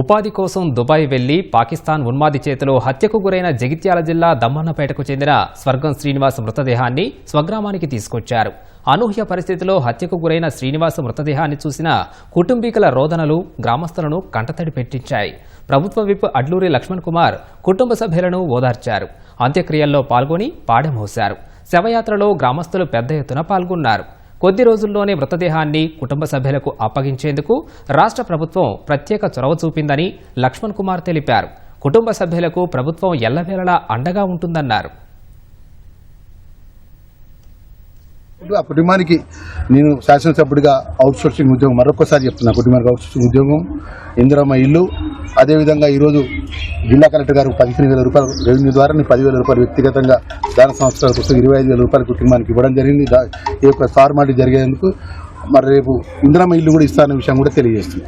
ఉపాధి కోసం దుబాయ్ వెళ్ళి పాకిస్తాన్ ఉన్మాది చేతిలో హత్యకు గురైన జగిత్యాల జిల్లా దమ్మన్నపేటకు చెందిన స్వర్గం శ్రీనివాస్ మృతదేహాన్ని స్వగ్రామానికి తీసుకొచ్చారు. అనూహ్య పరిస్థితిలో హత్యకు గురైన శ్రీనివాస్ మృతదేహాన్ని చూసిన కుటుంబీకుల రోదనలు గ్రామస్తులను కంటతడి పెట్టించాయి. ప్రభుత్వ విప్ అడ్లూరి లక్ష్మణ్ కుమార్ కుటుంబ సభ్యులను ఓదార్చారు. అంత్యక్రియల్లో పాల్గొని పాడెమోశారు. శవయాత్రలో గ్రామస్తులు పెద్ద ఎత్తున పాల్గొన్నారు. కొద్ది రోజుల్లోనే మృతదేహాన్ని కుటుంబ సభ్యులకు అప్పగించేందుకు రాష్ట్ర ప్రభుత్వం ప్రత్యేక చొరవ చూపిందని లక్ష్మణ్ కుమార్ తెలిపారు. కుటుంబ సభ్యులకు ప్రభుత్వం ఎల్లవేళలా అండగా ఉంటుందన్నారు. ఆ కుటుంబానికి నేను శాసనసభ్యుడిగా అవుట్ సోర్సింగ్ ఉద్యోగం మరొకసారి చెప్తున్నా కుటుంబానికి అవుట్ సోర్సింగ్ ఉద్యోగం ఇందిరమ్మ ఇల్లు అదేవిధంగా ఈరోజు జిల్లా కలెక్టర్ గారు పదిహేను వేల రూపాయలు రెవెన్యూ ద్వారా నేను పదివేల రూపాయలు వ్యక్తిగతంగా దాన సంస్థల కోసం ఇరవై ఐదు వేల రూపాయలు కుటుంబానికి ఇవ్వడం జరిగింది. ఈ యొక్క ఫార్మాలిటీ జరిగేందుకు మరి రేపు ఇంద్రమ ఇల్లు కూడా ఇస్తారన్న విషయం కూడా తెలియజేస్తుంది.